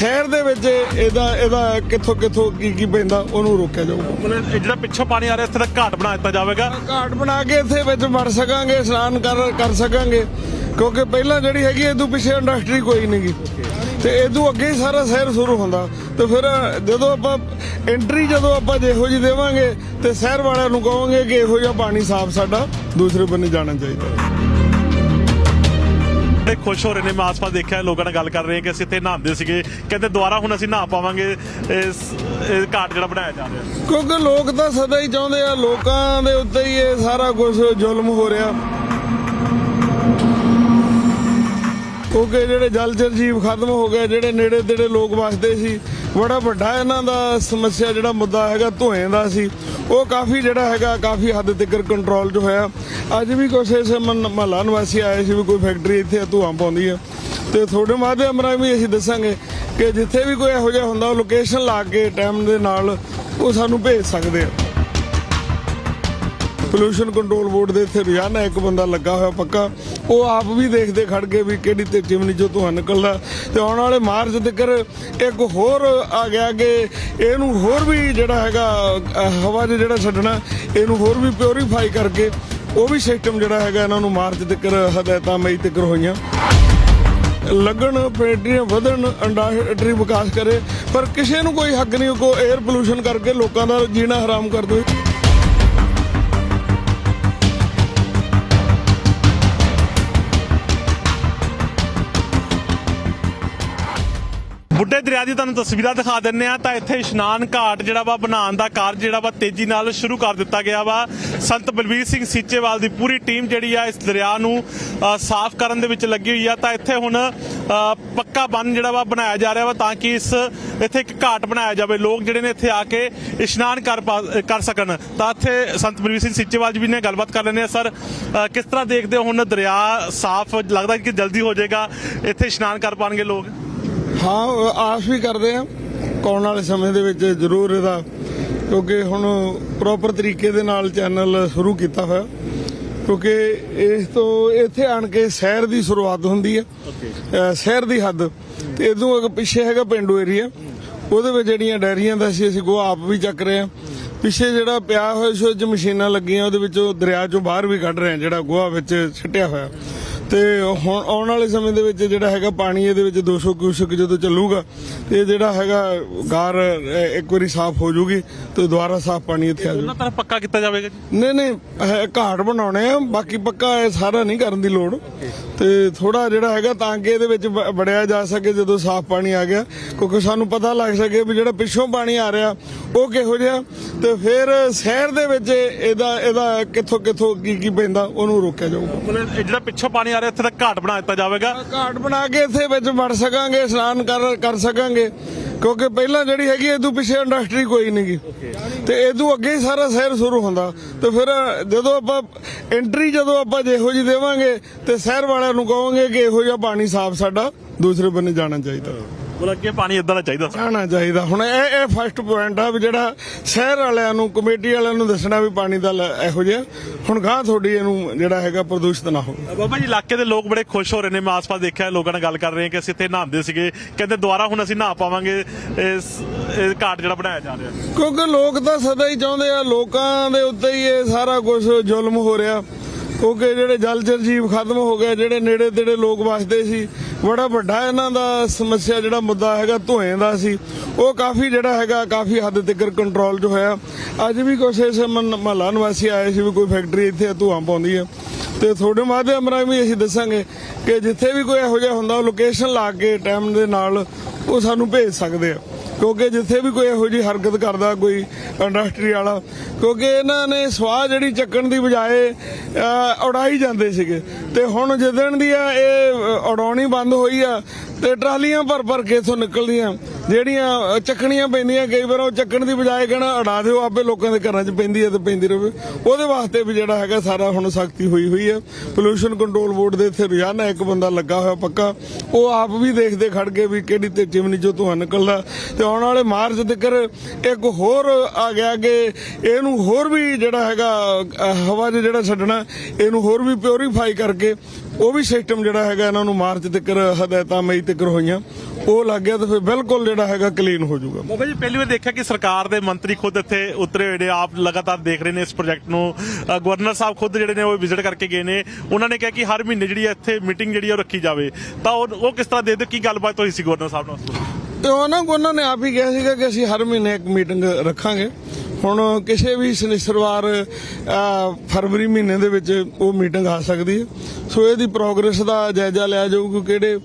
ਸ਼ਹਿਰ ਦੇ ਵਿੱਚ ਇਹਦਾ ਇਹਦਾ ਕਿੱਥੋਂ ਕਿੱਥੋਂ ਕੀ ਕੀ ਪੈਂਦਾ ਉਹਨੂੰ ਰੋਕਿਆ ਜਾਊਗਾ। ਮਤਲਬ ਇਹ ਜਿਹੜਾ ਪਿੱਛੋਂ ਪਾਣੀ ਆ ਰਿਹਾ ਇੱਥੇ ਤੱਕ ਘਾਟ ਬਣਾ ਦਿੱਤਾ ਜਾਵੇਗਾ। ਘਾਟ ਬਣਾ ਕੇ ਇੱਥੇ ਵਿੱਚ ਵੜ ਸਕਾਂਗੇ ਇਸ਼ਨਾਨ ਕਰ ਕਰ ਸਕਾਂਗੇ। ਕਿਉਂਕਿ ਪਹਿਲਾਂ ਜਿਹੜੀ ਹੈਗੀ ਇਹਦੋਂ ਪਿੱਛੇ ਇੰਡਸਟਰੀ ਕੋਈ ਨਹੀਂਗੀ ਤੇ ਇਹਦੋਂ ਅੱਗੇ ਹੀ ਸਾਰਾ ਸ਼ਹਿਰ ਸ਼ੁਰੂ ਹੁੰਦਾ। ਤੇ ਫਿਰ ਜਦੋਂ ਆਪਾਂ ਐਂਟਰੀ ਜਦੋਂ ਆਪਾਂ ਜਿਹੋ ਜੀ ਦੇਵਾਂਗੇ ਤੇ ਸ਼ਹਿਰ ਵਾਲਿਆਂ ਨੂੰ ਕਹਾਂਗੇ ਕਿ ਇਹੋ ਜਿਹਾ ਪਾਣੀ ਸਾਫ਼ ਸਾਡਾ ਦੂਸਰੇ ਬੰਨੇ ਜਾਣਾ ਚਾਹੀਦਾ। ਬੜੇ ਖੁਸ਼ ਹੋ ਰਹੇ ਨੇ। ਮੈਂ ਆਸ-ਪਾਸ ਦੇਖਿਆ, ਲੋਕਾਂ ਨਾਲ ਗੱਲ ਕਰ ਰਹੇ ਕਿ ਅਸੀਂ ਇੱਥੇ ਨਹਾਉਂਦੇ ਸੀਗੇ। ਕਹਿੰਦੇ ਦੁਬਾਰਾ ਹੁਣ ਅਸੀਂ ਨਹਾ ਪਾਵਾਂਗੇ। ਇਸ, ਇਹ ਘਾਟ ਜਿਹੜਾ ਬਣਾਇਆ ਜਾ ਰਿਹਾ। ਕਿਉਂਕਿ ਲੋਕ ਤਾਂ ਸਦਾ ਹੀ ਚਾਹੁੰਦੇ ਆ, ਲੋਕਾਂ ਦੇ ਉੱਤੇ ਹੀ ਇਹ ਸਾਰਾ ਕੁਝ ਜ਼ੁਲਮ ਹੋ ਰਿਹਾ। ਕਿਉਂਕਿ ਜਿਹੜੇ ਜਲਚਰ ਜੀਵ ਖਤਮ ਹੋ ਗਏ, ਜਿਹੜੇ ਨੇੜੇ ਤੇੜੇ ਲੋਕ ਵਸਦੇ ਸੀ ਬੜਾ ਵੱਡਾ ਇਹਨਾਂ ਦਾ ਸਮੱਸਿਆ ਜਿਹੜਾ ਮੁੱਦਾ ਹੈਗਾ ਧੂਏ ਦਾ ਸੀ। ਉਹ ਕਾਫੀ ਜਿਹੜਾ ਹੈਗਾ, ਕਾਫੀ ਹੱਦ ਤੱਕ ਕੰਟਰੋਲ 'ਚ ਹੋਇਆ। ਅੱਜ ਵੀ ਕੁਛ ਇਸ ਮਹੱਲਾ ਨਿਵਾਸੀ ਆਏ ਸੀ ਵੀ ਕੋਈ ਫੈਕਟਰੀ ਇੱਥੇ ਧੂਆਂ ਪਾਉਂਦੀ ਆ। ਤੇ ਤੁਹਾਡੇ ਮਾਧਿਅਮ ਰਾਹੀਂ ਵੀ ਅਸੀਂ ਦੱਸਾਂਗੇ ਕਿ ਜਿੱਥੇ ਵੀ ਕੋਈ ਇਹੋ ਜਿਹਾ ਹੁੰਦਾ, ਉਹ ਲੋਕੇਸ਼ਨ ਲਾ ਕੇ ਟਾਈਮ ਦੇ ਨਾਲ ਉਹ ਸਾਨੂੰ ਭੇਜ ਸਕਦੇ ਆ। ਪੋਲੂਸ਼ਨ ਕੰਟਰੋਲ ਬੋਰਡ ਦੇ ਇੱਥੇ ਰੋਜ਼ਾਨਾ ਇੱਕ ਬੰਦਾ ਲੱਗਾ ਹੋਇਆ ਪੱਕਾ। ਉਹ ਆਪ ਵੀ ਦੇਖਦੇ ਖੜ ਕੇ ਵੀ ਕਿਹੜੀ ਤੇ ਚਿਮਨੀ ਜੋ ਧੂੰਆਂ ਨਿਕਲਦਾ। ਤੇ ਆਉਣ ਵਾਲੇ ਮਾਰਚ ਤੱਕ ਇੱਕ ਹੋਰ ਆ ਗਿਆ ਕਿ ਇਹਨੂੰ ਹੋਰ ਵੀ ਜਿਹੜਾ ਹੈਗਾ ਹਵਾ 'ਚ ਜਿਹੜਾ ਛੱਡਣਾ, ਇਹਨੂੰ ਹੋਰ ਵੀ ਪਿਓਰੀਫਾਈ ਕਰਕੇ ਉਹ ਵੀ ਸਿਸਟਮ ਜਿਹੜਾ ਹੈਗਾ ਇਹਨਾਂ ਨੂੰ ਮਾਰਚ ਤੱਕ ਹਦਾਇਤਾਂ ਮਈ ਤੱਕ ਹੋਈਆਂ। ਲੱਗਣ ਫੈਕਟਰੀਆਂ ਵਧਣ ਇੰਡਸਟਰੀ ਵਿਕਾਸ ਕਰੇ, ਪਰ ਕਿਸੇ ਨੂੰ ਕੋਈ ਹੱਕ ਨਹੀਂ ਕੋ 에ਅਰ ਪੋਲੂਸ਼ਨ ਕਰਕੇ ਲੋਕਾਂ ਦਾ ਜੀਣਾ ਹਰਾਮ ਕਰ ਦੋ ਬੁੱਢੇ ਦਰਿਆ ਦੀ ਤੁਹਾਨੂੰ ਤਸਵੀਰਾਂ ਦਿਖਾ ਦਿੰਨੇ ਆ ਤਾਂ ਇੱਥੇ ਇਸ਼ਨਾਨ ਘਾਟ ਜਿਹੜਾ ਵਾ, ਬਣਾਉਣ ਦਾ ਕਾਰਜ ਜਿਹੜਾ ਵਾ, ਤੇਜ਼ੀ ਨਾਲ ਸ਼ੁਰੂ ਕਰ ਦਿੱਤਾ ਗਿਆ ਵਾ। ਸੰਤ ਬਲਵੀਰ ਸਿੰਘ ਸੀਚੇਵਾਲ ਦੀ ਪੂਰੀ ਟੀਮ ਜਿਹੜੀ ਆ, ਇਸ ਦਰਿਆ ਨੂੰ ਸਾਫ਼ ਕਰਨ ਦੇ ਵਿੱਚ ਲੱਗੀ ਹੋਈ ਆ। ਤਾਂ ਇੱਥੇ ਹੁਣ ਪੱਕਾ ਬੰਨ ਜਿਹੜਾ ਵਾ, ਬਣਾਇਆ ਜਾ ਰਿਹਾ ਵਾ ਤਾਂ ਕਿ ਇਸ, ਇੱਥੇ ਇੱਕ ਘਾਟ ਬਣਾਇਆ ਜਾਵੇ। ਲੋਕ ਜਿਹੜੇ ਨੇ ਇੱਥੇ ਆ ਕੇ ਇਸ਼ਨਾਨ ਕਰ ਪਾ- ਕਰ ਸਕਣ। ਤਾਂ ਇੱਥੇ ਸੰਤ ਬਲਵੀਰ ਸਿੰਘ ਸੀਚੇਵਾਲ ਜੀ ਵੀ ਨੇ ਗੱਲਬਾਤ ਕਰ ਲੈਂਦੇ ਆ ਸਰ ਕਿਸ ਤਰ੍ਹਾਂ ਦੇਖਦੇ ਹੋ ਹੁਣ ਦਰਿਆ ਸਾਫ਼? ਲੱਗਦਾ ਕਿ ਜਲਦੀ ਹੋ ਜਾਏਗਾ। ਇੱਥੇ ਇਸ਼ਨਾਨ ਕਰ ਪਾਣਗੇ ਲੋਕ? ਹਾਂ ਆਸ ਵੀ ਕਰਦੇ ਆ ਆਉਣ ਵਾਲੇ ਸਮੇਂ ਦੇ ਵਿੱਚ ਜ਼ਰੂਰ ਇਹਦਾ ਕਿਉਂਕਿ ਹੁਣ ਪ੍ਰੋਪਰ ਤਰੀਕੇ ਦੇ ਨਾਲ ਚੈਨਲ ਸ਼ੁਰੂ ਕੀਤਾ ਹੋਇਆ। ਕਿਉਂਕਿ ਇਸ ਤੋਂ ਇੱਥੇ ਆਣ ਕੇ ਸ਼ਹਿਰ ਦੀ ਸ਼ੁਰੂਆਤ ਹੁੰਦੀ ਹੈ। ਸ਼ਹਿਰ ਦੀ ਹੱਦ। ਤੇ ਇਦੋਂ ਅੱਗੇ ਪਿੱਛੇ ਹੈਗਾ ਪਿੰਡੂ ਏਰੀਆ ਉਹਦੇ ਵਿੱਚ ਜਿਹੜੀਆਂ ਡੈਰੀਆਂ ਦਾ ਸੀ ਅਸੀਂ ਗੋਹਾ ਆਪ ਵੀ ਚੱਕ ਰਹੇ ਆ ਪਿੱਛੇ ਜਿਹੜਾ ਪਿਆ ਹੋਇਆ ਸੀ ਉਹ 'ਚ ਮਸ਼ੀਨਾਂ ਲੱਗੀਆਂ ਉਹਦੇ ਵਿੱਚੋਂ ਦਰਿਆ ਚੋਂ ਬਾਹਰ ਵੀ ਕੱਢ ਰਹੇ ਆ ਜਿਹੜਾ ਗੋਹਾ ਵਿੱਚ ਛੱਟਿਆ ਹੋਇਆ। ਤੇ ਹੁਣ ਆਉਣ ਵਾਲੇ ਸਮੇਂ ਦੇ ਵਿੱਚ ਜਿਹੜਾ ਹੈਗਾ ਪਾਣੀ ਇਹਦੇ ਵਿੱਚ 200 ਕਿਊਸਕ ਜਦੋਂ ਚੱਲੂਗਾ ਤੇ ਇਹ ਜਿਹੜਾ ਹੈਗਾ ਗਾਰ ਇੱਕ ਵਾਰੀ ਸਾਫ਼ ਹੋ ਜੂਗੀ ਤੇ ਦੁਬਾਰਾ ਸਾਫ਼ ਪਾਣੀ ਇੱਥੇ ਆ ਜਾਊਗਾ ਉਹਨਾਂ ਤਰ੍ਹਾਂ ਪੱਕਾ ਕੀਤਾ ਜਾਵੇਗਾ ਜੀ? ਨਹੀਂ ਨਹੀਂ ਘਾਟ ਬਣਾਉਣੇ ਆ ਬਾਕੀ ਪੱਕਾ ਇਹ ਸਾਰਾ ਨਹੀਂ ਕਰਨ ਦੀ ਲੋੜ। ਤੇ ਥੋੜਾ ਜਿਹੜਾ ਹੈਗਾ ਤਾਂ ਕਿ ਇਹਦੇ ਵਿੱਚ ਵੜਿਆ ਜਾ ਸਕੇ ਜਦੋਂ ਸਾਫ਼ ਪਾਣੀ ਆ ਗਿਆ ਕਿਉਂਕਿ ਸਾਨੂੰ ਪਤਾ ਲੱਗ ਸਕੇ ਵੀ ਜਿਹੜਾ ਪਿੱਛੋਂ ਪਾਣੀ ਆ ਰਿਹਾ ਉਹ ਕਿਹੋ ਜਿਹਾ? ਤੇ ਫਿਰ ਸ਼ਹਿਰ ਦੇ ਵਿੱਚ ਇਹਦਾ ਇਹਦਾ ਕਿੱਥੋਂ ਕਿੱਥੋਂ ਕੀ ਕੀ ਪੈਂਦਾ? ਉਹਨੂੰ ਰੋਕਿਆ ਜਾਊਗਾ। ਮਤਲਬ ਇਹ ਜਿਹੜਾ ਪਿੱਛੋਂ ਪਾਣੀ ਆ ਰਿਹਾ ਇੱਥੇ ਤੱਕ ਘਾਟ ਬਣਾ ਦਿੱਤਾ ਜਾਵੇਗਾ। ਘਾਟ ਬਣਾ ਕੇ ਇੱਥੇ ਵਿੱਚ ਵੜ ਸਕਾਂਗੇ ਇਸ਼ਨਾਨ ਕਰ ਕਰ ਸਕਾਂਗੇ। ਕਿਉਂਕਿ ਪਹਿਲਾਂ ਜਿਹੜੀ ਹੈਗੀ ਇਹਦੋਂ ਪਿੱਛੇ ਇੰਡਸਟਰੀ ਕੋਈ ਨਹੀਂਗੀ ਤੇ ਇਹਦੋਂ ਅੱਗੇ ਹੀ ਸਾਰਾ ਸ਼ਹਿਰ ਸ਼ੁਰੂ ਹੁੰਦਾ। ਤੇ ਫਿਰ ਜਦੋਂ ਆਪਾਂ ਐਂਟਰੀ ਜਦੋਂ ਆਪਾਂ ਜਿਹੋ ਜੀ ਦੇਵਾਂਗੇ ਤੇ ਸ਼ਹਿਰ ਵਾਲਿਆਂ ਨੂੰ ਕਹਾਂਗੇ ਕਿ ਇਹੋ ਜਿਹਾ ਪਾਣੀ ਸਾਫ਼ ਸਾਡਾ ਦੂਸਰੇ ਬੰਨੇ ਜਾਣਾ ਚਾਹੀਦਾ। ਅੱਗੇ ਪਾਣੀ ਇਦਾਂ ਦਾ ਚਾਹੀਦਾ ਸੀ। ਜਾਣਾ ਚਾਹੀਦਾ। ਹੁਣ ਇਹ ਇਹ ਫਸਟ ਪੁਆਇੰਟ ਆ ਵੀ ਜਿਹੜਾ ਸ਼ਹਿਰ ਵਾਲਿਆਂ ਨੂੰ ਕਮੇਟੀ ਵਾਲਿਆਂ ਨੂੰ ਦੱਸਣਾ ਵੀ ਪਾਣੀ ਦਾ ਲ- ਇਹੋ ਜਿਹਾ। ਹੁਣ ਗਾਂ ਤੁਹਾਡੀ ਇਹਨੂੰ ਜਿਹੜਾ ਹੈਗਾ ਪ੍ਰਦੂਸ਼ਿਤ ਨਾ ਹੋਵੇ। ਬਾਬਾ ਜੀ ਇਲਾਕੇ ਦੇ ਲੋਕ ਬੜੇ ਖੁਸ਼ ਹੋ ਰਹੇ ਨੇ। ਮੈਂ ਆਸ-ਪਾਸ ਦੇਖਿਆ ਲੋਕਾਂ ਨਾਲ ਗੱਲ ਕਰ ਰਹੇ ਕਿ ਅਸੀਂ ਇੱਥੇ ਨਹਾਉਂਦੇ ਸੀਗੇ। ਕਹਿੰਦੇ ਦੁਬਾਰਾ ਹੁਣ ਅਸੀਂ ਨਹਾ ਪਾਵਾਂਗੇ। ਇਸ ਇਹ ਘਾਟ ਜਿਹੜਾ ਬਣਾਇਆ ਜਾ ਰਿਹਾ। ਕਿਉਂਕਿ ਲੋਕ ਤਾਂ ਸਦਾ ਹੀ ਚਾਹੁੰਦੇ ਆ ਲੋਕਾਂ ਦੇ ਉੱਤੇ ਹੀ ਇਹ ਸਾਰਾ ਕੁਝ ਜ਼ੁਲਮ ਹੋ ਰਿਹਾ। ਕਿਉਂਕਿ ਜਿਹੜੇ ਜਲਚਰ ਜੀਵ ਖਤਮ ਹੋ ਗਏ ਜਿਹੜੇ ਨੇੜੇ ਤੇੜੇ ਲੋਕ ਵਸਦੇ ਸੀ ਬੜਾ ਵੱਡਾ ਇਹਨਾਂ ਦਾ ਸਮੱਸਿਆ ਜਿਹੜਾ ਮੁੱਦਾ ਹੈਗਾ ਧੂਏ ਦਾ ਸੀ। ਉਹ ਕਾਫੀ ਜਿਹੜਾ ਹੈਗਾ, ਕਾਫੀ ਹੱਦ ਤੱਕ ਕੰਟਰੋਲ 'ਚ ਹੋਇਆ। ਅੱਜ ਵੀ ਕੁਛ ਇਸ ਮਹੱਲਾ ਨਿਵਾਸੀ ਆਏ ਸੀ ਵੀ ਕੋਈ ਫੈਕਟਰੀ ਇੱਥੇ ਧੂਆਂ ਪਾਉਂਦੀ ਹੈ। ਤੇ ਤੁਹਾਡੇ ਮਾਧਿਅਮ ਰਾਹੀਂ ਵੀ ਅਸੀਂ ਦੱਸਾਂਗੇ ਕਿ ਜਿੱਥੇ ਵੀ ਕੋਈ ਇਹੋ ਜਿਹਾ ਹੁੰਦਾ, ਉਹ ਲੋਕੇਸ਼ਨ ਲਾ ਕੇ ਟਾਈਮ ਦੇ ਨਾਲ ਉਹ ਸਾਨੂੰ ਭੇਜ ਸਕਦੇ ਆ। ਕਿਉਂਕਿ ਜਿੱਥੇ ਵੀ ਕੋਈ ਇਹੋ ਜਿਹੀ ਹਰਕਤ ਕਰਦਾ ਕੋਈ ਇੰਡਸਟਰੀ ਵਾਲਾ ਕਿਉਂਕਿ ਇਹਨਾਂ ਨੇ ਸਵਾਹ ਜਿਹੜੀ ਚੱਕਣ ਦੀ ਬਜਾਏ ਅਹ, ਉਡਾਈ ਜਾਂਦੇ ਸੀਗੇ। ਤੇ ਹੁਣ ਜਿੱਦਣ ਦੀ ਆ ਇਹ ਉਡਾਉਣੀ ਬੰਦ ਹੋਈ ਆ ਤੇ ਟਰਾਲੀਆਂ ਭਰ ਭਰ ਕੇ ਇਥੋਂ ਨਿਕਲਦੀਆਂ। ਜਿਹੜੀਆਂ ਚੱਕਣੀਆਂ ਪੈਂਦੀਆਂ ਕਈ ਵਾਰ ਉਹ ਚੱਕਣ ਦੀ ਬਜਾਏ ਕਹਿਣਾ ਉਡਾ ਦਿਓ ਆਪੇ ਲੋਕਾਂ ਦੇ ਘਰਾਂ 'ਚ ਪੈਂਦੀ ਹੈ ਤੇ ਪੈਂਦੀ ਰਹੇ ਉਹਦੇ ਵਾਸਤੇ ਵੀ ਜਿਹੜਾ ਹੈਗਾ ਸਾਰਾ ਹੁਣ ਸਖਤੀ ਹੋਈ ਹੋਈ ਹੈ ਪੋਲੂਸ਼ਨ ਕੰਟਰੋਲ ਬੋਰਡ ਦੇ ਇੱਥੇ ਰੋਜ਼ਾਨਾ ਇੱਕ ਬੰਦਾ ਲੱਗਾ ਹੋਇਆ ਪੱਕਾ। ਉਹ ਆਪ ਵੀ ਦੇਖਦੇ ਖੜ ਕੇ ਵੀ ਕਿਹੜੀ ਤੇ ਚਿਮਨੀ ਚੋਂ ਧੂੰਆਂ ਨਿਕਲਦਾ ਤੇ ਆਉਣ ਵਾਲੇ ਮਾਰਚ ਤੱਕ ਇੱਕ ਹੋਰ ਆ ਗਿਆ ਕਿ ਇਹਨੂੰ ਹੋਰ ਵੀ ਜਿਹੜਾ ਹੈਗਾ ਹਵਾ 'ਚ ਜਿਹੜਾ ਛੱਡਣਾ, ਇਹਨੂੰ ਹੋਰ ਵੀ ਪਿਓਰੀਫਾਈ ਕਰਕੇ ਉਹ ਵੀ ਸਿਸਟਮ ਜਿਹੜਾ ਹੈਗਾ ਇਹਨਾਂ ਨੂੰ ਮਾਰਚ ਤੱਕ ਹਦਾਇਤਾਂ ਮਈ ਤੱਕ ਹੋਈਆਂ। ਉਹ ਲੱਗ ਗਿਆ ਤਾਂ ਫਿਰ ਬਿਲਕੁਲ ਜਿਹੜਾ ਹੈਗਾ ਕਲੀਨ ਹੋ ਜਾਊਗਾ। ਬਾਬਾ ਜੀ ਪਹਿਲੀ ਵਾਰ ਦੇਖਿਆ ਕਿ ਸਰਕਾਰ ਦੇ ਮੰਤਰੀ ਖੁਦ ਇੱਥੇ ਉਤਰੇ ਹੋਏ ਨੇ, ਆਪ ਲਗਾਤਾਰ ਦੇਖ ਰਹੇ ਨੇ ਇਸ ਪ੍ਰੋਜੈਕਟ ਨੂੰ। ਗਵਰਨਰ ਸਾਹਿਬ ਖੁਦ ਜਿਹੜੇ ਨੇ ਉਹ ਵਿਜ਼ਿਟ ਕਰਕੇ ਗਏ ਨੇ। ਉਹਨਾਂ ਨੇ ਕਿਹਾ ਕਿ ਹਰ ਮਹੀਨੇ ਜਿਹੜੀ ਹੈ ਇੱਥੇ ਮੀਟਿੰਗ ਜਿਹੜੀ ਹੈ ਉਹ ਰੱਖੀ ਜਾਵੇ। ਤਾਂ ਉਹ ਉਹ ਕਿਸ ਤਰ੍ਹਾਂ ਦੇ ਦਿਓ ਕੀ ਗੱਲਬਾਤ ਹੋਈ ਸੀ ਗਵਰਨਰ ਸਾਹਿਬ ਨਾਲ? ਤੇ ਉਹਨਾਂ ਉਹਨਾਂ ਨੇ ਆਪ ਹੀ ਕਿਹਾ ਸੀਗਾ ਕਿ ਅਸੀਂ ਹਰ ਮਹੀਨੇ ਇੱਕ ਮੀਟਿੰਗ ਰੱਖਾਂਗੇ। ਹੁਣ ਕਿਸੇ ਵੀ ਸ਼ਨੀਚਰਵਾਰ ਅਹ, ਫਰਵਰੀ ਮਹੀਨੇ ਦੇ ਵਿੱਚ ਉਹ ਮੀਟਿੰਗ ਆ ਸਕਦੀ ਹੈ। ਸੋ ਇਹਦੀ ਪ੍ਰੋਗਰੈਸ ਦਾ ਜਾਇਜ਼ਾ ਲਿਆ ਜਾਊ ਕਿ ਕਿਹੜੇ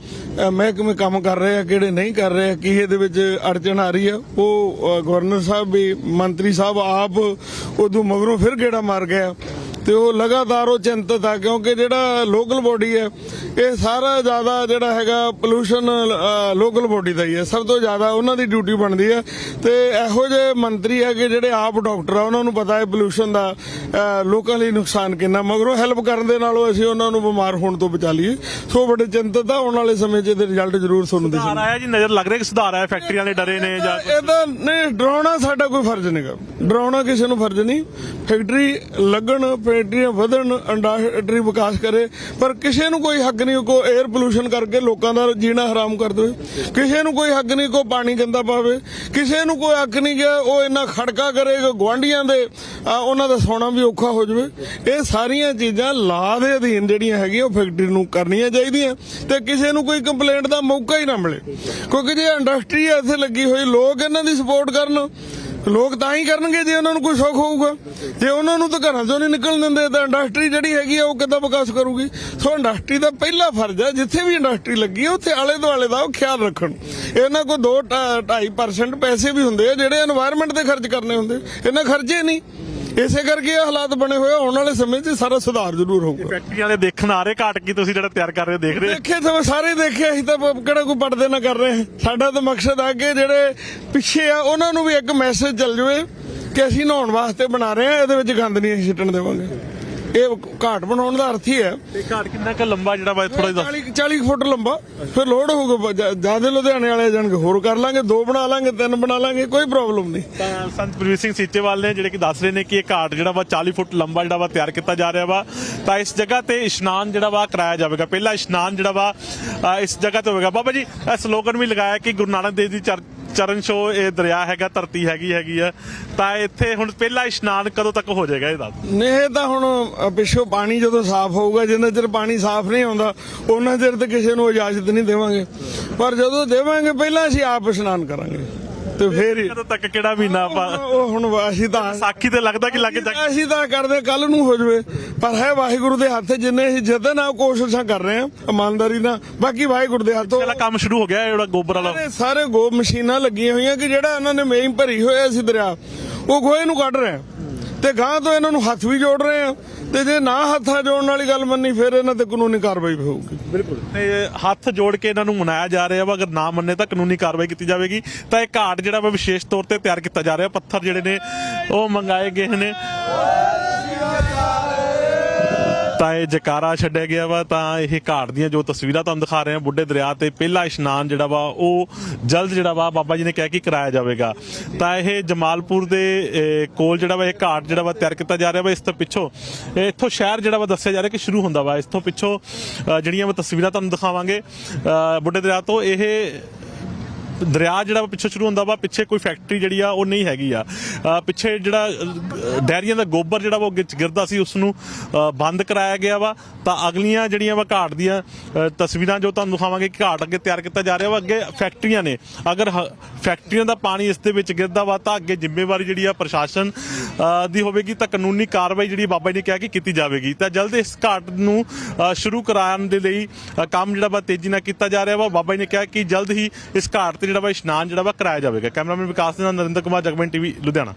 ਮਹਿਕਮੇ ਕੰਮ ਕਰ ਰਹੇ ਆ ਕਿਹੜੇ ਨਹੀਂ ਕਰ ਰਹੇ ਕੀ ਇਹਦੇ ਵਿੱਚ ਅੜਚਣ ਆ ਰਹੀ ਆ। ਉਹ ਗਵਰਨਰ ਸਾਹਿਬ ਵੀ ਮੰਤਰੀ ਸਾਹਿਬ ਆਪ ਉਦੋਂ ਮਗਰੋਂ ਫਿਰ ਗੇੜਾ ਮਾਰ ਗਿਆ ਤੇ ਉਹ ਲਗਾਤਾਰ ਉਹ ਚਿੰਤਤ ਆ ਕਿਉਂਕਿ ਜਿਹੜਾ ਲੋਕਲ ਬੋਡੀ ਹੈ ਇਹ ਸਾਰਾ ਜ਼ਿਆਦਾ ਜਿਹੜਾ ਹੈਗਾ ਪੋਲੂਸ਼ਨ ਲੋਕਲ ਬੋਡੀ ਦਾ ਹੀ ਹੈ। ਸਭ ਤੋਂ ਜ਼ਿਆਦਾ ਉਹਨਾਂ ਦੀ ਡਿਊਟੀ ਬਣਦੀ ਹੈ। ਤੇ ਇਹੋ ਜਿਹੇ ਮੰਤਰੀ ਹੈਗੇ ਜਿਹੜੇ ਆਪ ਡਾਕਟਰ ਆ ਉਹਨਾਂ ਨੂੰ ਪਤਾ ਹੈ ਪੋਲੂਸ਼ਨ ਦਾ ਲੋਕਾਂ ਲਈ ਨੁਕਸਾਨ ਕਿੰਨਾ। ਮਗਰੋਂ ਹੈਲਪ ਕਰਨ ਦੇ ਨਾਲੋਂ ਅਸੀਂ ਉਹਨਾਂ ਨੂੰ ਬਿਮਾਰ ਹੋਣ ਤੋਂ ਬਚਾ ਲਈਏ। ਸੋ ਬੜੇ ਚਿੰਤਤ ਆ ਆਉਣ ਵਾਲੇ ਸਮੇਂ 'ਚ ਇਹਦੇ ਰਿਜ਼ਲਟ ਜ਼ਰੂਰ ਤੁਹਾਨੂੰ ਸੁਧਾਰ ਦਿਸਣਗੇ ਆਇਆ ਜੀ ਨਜ਼ਰ ਲੱਗ ਰਿਹਾ ਕਿ ਸੁਧਾਰ ਆਇਆ ਫੈਕਟਰੀਆਂ ਵਾਲੇ ਡਰੇ ਨੇ ਜਾਂ ਇਹ ਤਾਂ ਨਹੀਂ ਡਰਾਉਣਾ ਸਾਡਾ ਕੋਈ ਫਰਜ਼ ਨਹੀਂਗਾ। ਡਰਾਉਣਾ ਕਿਸੇ ਨੂੰ ਫਰਜ਼ ਨਹੀਂ। ਫੈਕਟਰੀ ਲੱਗਣ ਫੈਕਟਰੀਆਂ ਵਧਣ ਇੰਡਸਟਰੀ ਵਿਕਾਸ ਕਰੇ, ਪਰ ਕਿਸੇ ਨੂੰ ਕੋਈ ਹੱਕ ਨਹੀਂ ਕੋ 에ਅਰ ਪੋਲੂਸ਼ਨ ਕਰਕੇ ਲੋਕਾਂ ਦਾ ਜੀਣਾ ਹਰਾਮ ਕਰ ਦੇਵੇ। ਕਿਸੇ ਨੂੰ ਕੋਈ ਹੱਕ ਨਹੀਂ ਕੋ ਪਾਣੀ ਗੰਦਾ ਪਾਵੇ। ਕਿਸੇ ਨੂੰ ਕੋਈ ਹੱਕ ਨਹੀਂ ਗਿਆ ਉਹ ਇੰਨਾ ਖੜਕਾ ਕਰੇ ਕਿ ਗੁਆਂਢੀਆਂ ਦੇ ਉਹਨਾਂ ਦਾ ਸੌਣਾ ਵੀ ਔਖਾ ਹੋ ਜਾਵੇ। ਇਹ ਸਾਰੀਆਂ ਚੀਜ਼ਾਂ ਲਾ ਦੇ ਅਧੀਨ ਜਿਹੜੀਆਂ ਹੈਗੀਆਂ, ਉਹ ਫੈਕਟਰੀ ਨੂੰ ਕਰਨੀਆਂ ਚਾਹੀਦੀਆਂ। ਤੇ ਕਿਸੇ ਨੂੰ ਕੋਈ ਕੰਪਲੇਂਟ ਦਾ ਮੌਕਾ ਹੀ ਨਾ ਮਿਲੇ। ਕਿਉਂਕਿ ਜੇ ਇੰਡਸਟਰੀ ਇੱਥੇ ਲੱਗੀ ਹੋਈ, ਲੋਕ ਇਹਨਾਂ ਦੀ ਸਪੋਰਟ ਕਰਨ। ਲੋਕ ਤਾਂ ਹੀ ਕਰਨਗੇ ਜੇ ਉਹਨਾਂ ਨੂੰ ਕੋਈ ਸ਼ੌਕ ਹੋਊਗਾ। ਜੇ ਉਹਨਾਂ ਨੂੰ ਤਾਂ ਘਰਾਂ ਚੋਂ ਨਹੀਂ ਨਿਕਲ ਦਿੰਦੇ, ਤਾਂ ਇੰਡਸਟਰੀ ਜਿਹੜੀ ਹੈਗੀ ਆ, ਉਹ ਕਿੱਦਾਂ ਵਿਕਾਸ ਕਰੂਗੀ? ਸੋ ਇੰਡਸਟਰੀ ਦਾ ਪਹਿਲਾ ਫਰਜ਼ ਹੈ ਜਿੱਥੇ ਵੀ ਇੰਡਸਟਰੀ ਲੱਗੀ ਹੈ ਉੱਥੇ ਆਲੇ ਦੁਆਲੇ ਦਾ ਉਹ ਖਿਆਲ ਰੱਖਣ। ਇਹਨਾਂ ਕੋਲ 2 2.5% ਪੈਸੇ ਵੀ ਹੁੰਦੇ ਆ, ਜਿਹੜੇ এনवायरमेंट ਤੇ ਖਰਚ ਕਰਨੇ ਹੁੰਦੇ। ਇਹਨਾਂ ਖਰਚੇ ਨਹੀਂ। ਇਸੇ ਕਰਕੇ ਇਹ ਹਾਲਾਤ ਬਣੇ ਹੋਏ ਆ, ਆਉਣ ਵਾਲੇ ਸਮੇਂ 'ਚ ਸਾਰਾ ਸੁਧਾਰ ਜ਼ਰੂਰ ਹੋਊਗਾ ਫੈਕਟਰੀਆਂ ਵਾਲੇ ਦੇਖਣ ਆ ਰਹੇ ਘਾਟ ਕੀ ਤੁਸੀਂ ਜਿਹੜਾ ਤਿਆਰ ਕਰ ਰਹੇ ਹੋ ਦੇਖ ਰਹੇ ਹੋ? ਦੇਖੇ ਤਾਂ ਸਾਰੇ ਦੇਖੇ ਅਸੀਂ ਤਾਂ ਕਿਹੜਾ ਕੋਈ ਪੜਦੇ ਨਾ ਕਰ ਰਹੇ। ਸਾਡਾ ਤਾਂ ਮਕਸਦ ਆ ਕਿ ਜਿਹੜੇ ਪਿੱਛੇ ਆ ਉਹਨਾਂ ਨੂੰ ਵੀ ਇੱਕ ਮੈਸੇਜ ਚੱਲ ਜਾਵੇ ਕਿ ਅਸੀਂ ਨਹਾਉਣ ਵਾਸਤੇ ਬਣਾ ਰਹੇ ਹਾਂ ਇਹਦੇ ਵਿੱਚ ਗੰਦ ਨਹੀਂ ਅਸੀਂ ਸਿੱਟਣ ਦੇਵਾਂਗੇ ਇਹ ਘਾਟ ਬਣਾਉਣ ਦਾ ਅਰਥ ਹੀ ਹੈ। ਤੇ ਘਾਟ ਕਿੰਨਾ ਕੁ ਲੰਬਾ ਜਿਹੜਾ ਵਾ ਥੋੜਾ ਜਿਹਾ? 40 40 ਫੁੱਟ ਲੰਬਾ। ਫਿਰ ਲੋਡ ਹੋਊਗਾ ਜ਼ਿਆਦਾ ਲੁਧਿਆਣੇ ਵਾਲੇ ਜਾਣਗੇ ਹੋਰ ਕਰ ਲਾਂਗੇ ਦੋ ਬਣਾ ਲਾਂਗੇ ਤਿੰਨ ਬਣਾ ਲਾਂਗੇ ਕੋਈ ਪ੍ਰੋਬਲਮ ਨਹੀਂ। ਤਾਂ ਸੰਤ ਪ੍ਰਵੀਰ ਸਿੰਘ ਸੀਚੇਵਾਲ ਨੇ ਜਿਹੜੇ ਕਿ ਦੱਸ ਰਹੇ ਨੇ ਕਿ ਇਹ ਘਾਟ ਜਿਹੜਾ ਵਾ 40 ਫੁੱਟ ਲੰਬਾ ਜਿਹੜਾ ਵਾ ਤਿਆਰ ਕੀਤਾ ਜਾ ਰਿਹਾ ਵਾ। ਤਾਂ ਇਸ ਜਗ੍ਹਾ ਤੇ ਇਸ਼ਨਾਨ ਜਿਹੜਾ ਵਾ ਕਰਾਇਆ ਜਾਵੇਗਾ। ਪਹਿਲਾ ਇਸ਼ਨਾਨ ਜਿਹੜਾ ਵਾ ਇਸ ਜਗ੍ਹਾ ਤੇ ਹੋਵੇਗਾ। ਬਾਬਾ ਜੀ ਇਹ ਸਲੋਗਨ ਵੀ ਲਗਾਇਆ ਕਿ ਗੁਰੂ ਨਾਨਕ ਦੇਵ ਦੀ ਚਰ- ਚਰਨ ਸ਼ੋ ਇਹ ਦਰਿਆ ਹੈਗਾ, ਧਰਤੀ ਹੈਗੀ ਹੈਗੀ ਆ। ਤਾਂ ਇੱਥੇ ਹੁਣ ਪਹਿਲਾ ਇਸ਼ਨਾਨ ਕਦੋਂ ਤੱਕ ਹੋ ਜਾਏਗਾ ਇਹ ਦੱਸ ਨਹੀਂ, ਇਹ ਤਾਂ ਹੁਣ ਪਿੱਛੋਂ ਪਾਣੀ ਜਦੋਂ ਸਾਫ਼ ਹੋਊਗਾ, ਜਿੰਨਾ ਚਿਰ ਪਾਣੀ ਸਾਫ਼ ਨਹੀਂ ਆਉਂਦਾ ਉਹਨਾਂ ਚਿਰ ਤਾਂ ਕਿਸੇ ਨੂੰ ਇਜਾਜ਼ਤ ਨਹੀਂ ਦੇਵਾਂਗੇ। ਪਰ ਜਦੋਂ ਦੇਵਾਂਗੇ, ਪਹਿਲਾਂ ਅਸੀਂ ਆਪ ਇਸ਼ਨਾਨ ਕਰਾਂਗੇ। ਤੇ ਫੇਰ ਹੀ ਕਦੋਂ ਤੱਕ ਕਿਹੜਾ ਮਹੀਨਾ ਆਪਾਂ ਉਹ ਹੁਣ ਅਸੀਂ ਤਾਂ ਸਾਖੀ ਤੇ ਲੱਗਦਾ ਕਿ ਲੱਗ ਜਾ ਅਸੀਂ ਤਾਂ ਕਰਦੇ ਕੱਲ ਨੂੰ ਹੋ ਜਵੇ। ਪਰ ਹੈ ਵਾਹਿਗੁਰੂ ਦੇ ਹੱਥ 'ਚ ਜਿੰਨੇ ਅਸੀਂ ਜਤਨ ਆ ਕੋਸ਼ਿਸ਼ਾਂ ਕਰ ਰਹੇ ਹਾਂ ਇਮਾਨਦਾਰੀ ਨਾਲ। ਬਾਕੀ ਵਾਹਿਗੁਰੂ ਦੇ ਹੱਥੋਂ ਪਹਿਲਾ ਕੰਮ ਸ਼ੁਰੂ ਹੋ ਗਿਆ ਇਹ ਜਿਹੜਾ ਗੋਬਰ ਵਾਲਾ। ਸਾਰੇ ਸਾਰੇ ਗੋ ਮਸ਼ੀਨਾਂ ਲੱਗੀਆਂ ਹੋਈਆਂ ਕਿ ਜਿਹੜਾ ਇਹਨਾਂ ਨੇ ਮੇਮ ਭਰੀ ਹੋਇਆ ਸੀ ਦਰਿਆ ਉਹ ਗੋਹੇ ਨੂੰ ਕੱਢ ਰਹੇ ਆ। ਤੇ ਗਾਂ ਤੋਂ ਇਹਨਾਂ ਨੂੰ ਹੱਥ ਵੀ ਜੋੜ ਰਹੇ ਆ। ਤੇ ਜੇ ਨਾ ਹੱਥਾਂ ਜੋੜਨ ਵਾਲੀ ਗੱਲ ਮੰਨੀ, ਫਿਰ ਇਹਨਾਂ ਤੇ ਕਾਨੂੰਨੀ ਕਾਰਵਾਈ ਵੀ ਹੋਊਗੀ। ਬਿਲਕੁਲ। ਤੇ ਹੱਥ ਜੋੜ ਕੇ ਇਹਨਾਂ ਨੂੰ ਮਨਾਇਆ ਜਾ ਰਿਹਾ ਵਾ, ਅਗਰ ਨਾ ਮੰਨੇ ਤਾਂ ਕਾਨੂੰਨੀ ਕਾਰਵਾਈ ਕੀਤੀ ਜਾਵੇਗੀ। ਤਾਂ ਇਹ ਘਾਟ ਜਿਹੜਾ ਵਾ ਵਿਸ਼ੇਸ਼ ਤੌਰ ਤੇ ਤਿਆਰ ਕੀਤਾ ਜਾ ਰਿਹਾ। ਪੱਥਰ ਜਿਹੜੇ ਨੇ, ਉਹ ਮੰਗਾਏ ਗਏ ਨੇ। ਤਾਂ ਇਹ ਜਕਾਰਾ ਛੱਡਿਆ ਗਿਆ ਵਾ, ਤਾਂ ਇਹ ਘਾਟ ਦੀਆਂ ਜੋ ਤਸਵੀਰਾਂ ਤੁਹਾਨੂੰ ਦਿਖਾ ਰਹੇ ਹਾਂ, ਬੁੱਢੇ ਦਰਿਆ ਤੇ ਪਹਿਲਾ ਇਸ਼ਨਾਨ ਜਿਹੜਾ ਵਾ, ਉਹ ਜਲਦ ਜਿਹੜਾ ਵਾ ਬਾਬਾ ਜੀ ਨੇ ਕਹਿ ਕੇ ਕਰਾਇਆ ਜਾਵੇਗਾ। ਤਾਂ ਇਹ ਜਮਾਲਪੁਰ ਦੇ ਕੋਲ ਜਿਹੜਾ ਵਾ, ਇਹ ਘਾਟ ਜਿਹੜਾ ਵਾ ਤਿਆਰ ਕੀਤਾ ਜਾ ਰਿਹਾ ਵਾ, ਇਸ ਤੋਂ ਪਿੱਛੋਂ, ਇਹ ਇੱਥੋਂ ਸ਼ਹਿਰ ਜਿਹੜਾ ਵਾ ਦੱਸਿਆ ਜਾ ਰਿਹਾ ਕਿ ਸ਼ੁਰੂ ਹੁੰਦਾ ਵਾ। ਇਸ ਤੋਂ ਪਿੱਛੋਂ ਜਿਹੜੀਆਂ ਵਾ ਤਸਵੀਰਾਂ ਤੁਹਾਨੂੰ ਦਿਖਾਵਾਂਗੇ ਬੁੱਢੇ ਦਰਿਆ ਤੋਂ ਇਹ ਦਰਿਆ ਜਿਹੜਾ ਵਾ ਪਿੱਛੇ ਸ਼ੁਰੂ ਹੁੰਦਾ ਵਾ, ਪਿੱਛੇ ਕੋਈ ਫੈਕਟਰੀ ਜਿਹੜੀ ਆ, ਉਹ ਨਹੀਂ ਹੈਗੀ ਆ। ਪਿੱਛੇ ਜਿਹੜਾ ਡੈਰੀਆਂ ਦਾ ਗੋਬਰ ਜਿਹੜਾ ਵਾ, ਉਹ ਗਿਰਦਾ ਸੀ ਉਸ ਨੂੰ ਬੰਦ ਕਰਾਇਆ ਗਿਆ ਵਾ। ਤਾਂ ਅਗਲੀਆਂ ਜਿਹੜੀਆਂ ਵਾ ਘਾਟ ਦੀਆਂ ਤਸਵੀਰਾਂ ਜੋ ਤੁਹਾਨੂੰ ਦਿਖਾਵਾਂਗੇ, ਕਿ ਘਾਟ ਅੱਗੇ ਤਿਆਰ ਕੀਤਾ ਜਾ ਰਿਹਾ ਵਾ, ਅੱਗੇ ਫੈਕਟਰੀਆਂ ਨੇ। ਅਗਰ ਹ- ਫੈਕਟਰੀਆਂ ਦਾ ਪਾਣੀ ਇਸ ਦੇ ਵਿੱਚ ਗਿਰਦਾ ਵਾ, ਤਾਂ ਅੱਗੇ ਜ਼ਿੰਮੇਵਾਰੀ ਜਿਹੜੀ ਆ ਪ੍ਰਸ਼ਾਸਨ ਦੀ ਹੋਵੇਗੀ। ਤਾਂ ਕਾਨੂੰਨੀ ਕਾਰਵਾਈ ਜਿਹੜੀ ਬਾਬਾ ਜੀ ਨੇ ਕਿਹਾ ਕਿ ਕੀਤੀ ਜਾਵੇਗੀ। ਤਾਂ ਜਲਦ ਇਸ ਘਾਟ ਨੂੰ ਸ਼ੁਰੂ ਕਰਾਉਣ ਦੇ ਲਈ ਕੰਮ ਜਿਹੜਾ ਵਾ ਤੇਜ਼ੀ ਨਾਲ ਕੀਤਾ ਜਾ ਰਿਹਾ ਵਾ। ਬਾਬਾ ਜੀ ਨੇ ਕਿਹਾ ਕਿ ਜਲਦ ਹੀ ਇਸ ਘਾਟ ਤੇ ਜਿਹੜਾ ਵਾ ਇਸ਼ਨਾਨ ਜਿਹੜਾ ਵਾ ਕਰਾਇਆ ਜਾਵੇਗਾ। ਕੈਮਰਾਮੈਨ ਵਿਕਾਸ ਦੇ ਨਾਲ ਨਰਿੰਦਰ ਕੁਮਾਰ, ਜਗਮਨ ਟੀਵੀ, ਲੁਧਿਆਣਾ।